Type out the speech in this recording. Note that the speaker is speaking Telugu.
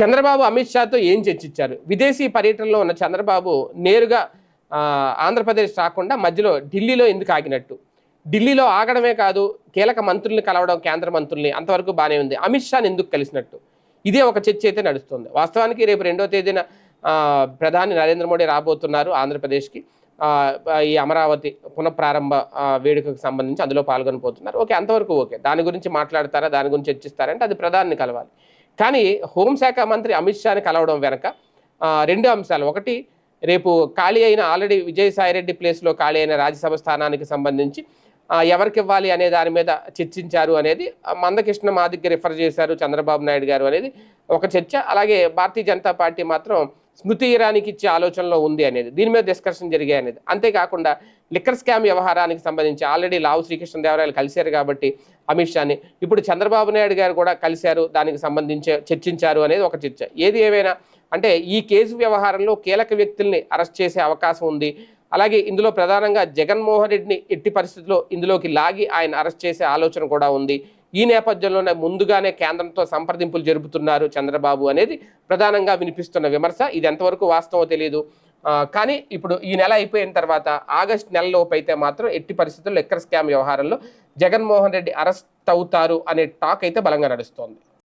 చంద్రబాబు అమిత్ షాతో ఏం చర్చించారు? విదేశీ పర్యటనలో ఉన్న చంద్రబాబు నేరుగా ఆంధ్రప్రదేశ్ రాకుండా మధ్యలో ఢిల్లీలో ఎందుకు ఆగినట్టు? ఢిల్లీలో ఆగడమే కాదు కీలక మంత్రుల్ని కలవడం కేంద్ర మంత్రుల్ని అంతవరకు బాగానే ఉంది. అమిత్ షాని ఎందుకు కలిసినట్టు? ఇదే ఒక చర్చ అయితే నడుస్తుంది. వాస్తవానికి రేపు రెండో తేదీన ప్రధాని నరేంద్ర మోడీ రాబోతున్నారు ఆంధ్రప్రదేశ్కి. ఈ అమరావతి పునఃప్రారంభ వేడుకకు సంబంధించి అందులో పాల్గొనబోతున్నారు. ఓకే అంతవరకు ఓకే. దాని గురించి మాట్లాడతారా? దాని గురించి చర్చిస్తారంటే అది ప్రధాని కలవాలి. కానీ హోంశాఖ మంత్రి అమిత్ షాని కలవడం వెనక రెండు అంశాలు. ఒకటి రేపు ఖాళీ అయిన ఆల్రెడీ విజయసాయిరెడ్డి ప్లేస్లో ఖాళీ అయిన రాజ్యసభ స్థానానికి సంబంధించి ఎవరికి ఇవ్వాలి అనే దాని మీద చర్చించారు అనేది మందకృష్ణ మాదిగ్కి రిఫర్ చేశారు చంద్రబాబు నాయుడు గారు అనేది ఒక చర్చ. అలాగే భారతీయ జనతా పార్టీ మాత్రం స్మృతి ఇరానీకి ఇచ్చే ఆలోచనలో ఉంది అనేది దీని మీద డిస్కషన్ జరిగాయి అనేది. అంతేకాకుండా లిక్కర్ స్కామ్ వ్యవహారానికి సంబంధించి ఆల్రెడీ లావు శ్రీకృష్ణదేవరాయలు కలిశారు కాబట్టి అమిత్ షాని. ఇప్పుడు చంద్రబాబు నాయుడు గారు కూడా కలిశారు దానికి సంబంధించి చర్చించారు అనేది ఒక చర్చ. ఏది ఏమైనా అంటే ఈ కేసు వ్యవహారంలో కీలక వ్యక్తుల్ని అరెస్ట్ చేసే అవకాశం ఉంది. అలాగే ఇందులో ప్రధానంగా జగన్మోహన్ రెడ్డిని ఎట్టి పరిస్థితుల్లో ఇందులోకి లాగి ఆయన అరెస్ట్ చేసే ఆలోచన కూడా ఉంది. ఈ నేపథ్యంలోనే ముందుగానే కేంద్రంతో సంప్రదింపులు జరుపుతున్నారు చంద్రబాబు అనేది ప్రధానంగా వినిపిస్తున్న విమర్శ. ఇది ఎంతవరకు వాస్తవం తెలియదు కానీ ఇప్పుడు ఈ నెల అయిపోయిన తర్వాత ఆగస్ట్ నెలలోపు అయితే మాత్రం ఎట్టి పరిస్థితుల్లో ఎక్కర్ స్కామ్ వ్యవహారంలో జగన్మోహన్ రెడ్డి అరెస్ట్ అవుతారు అనే టాక్ అయితే బలంగా నడుస్తోంది.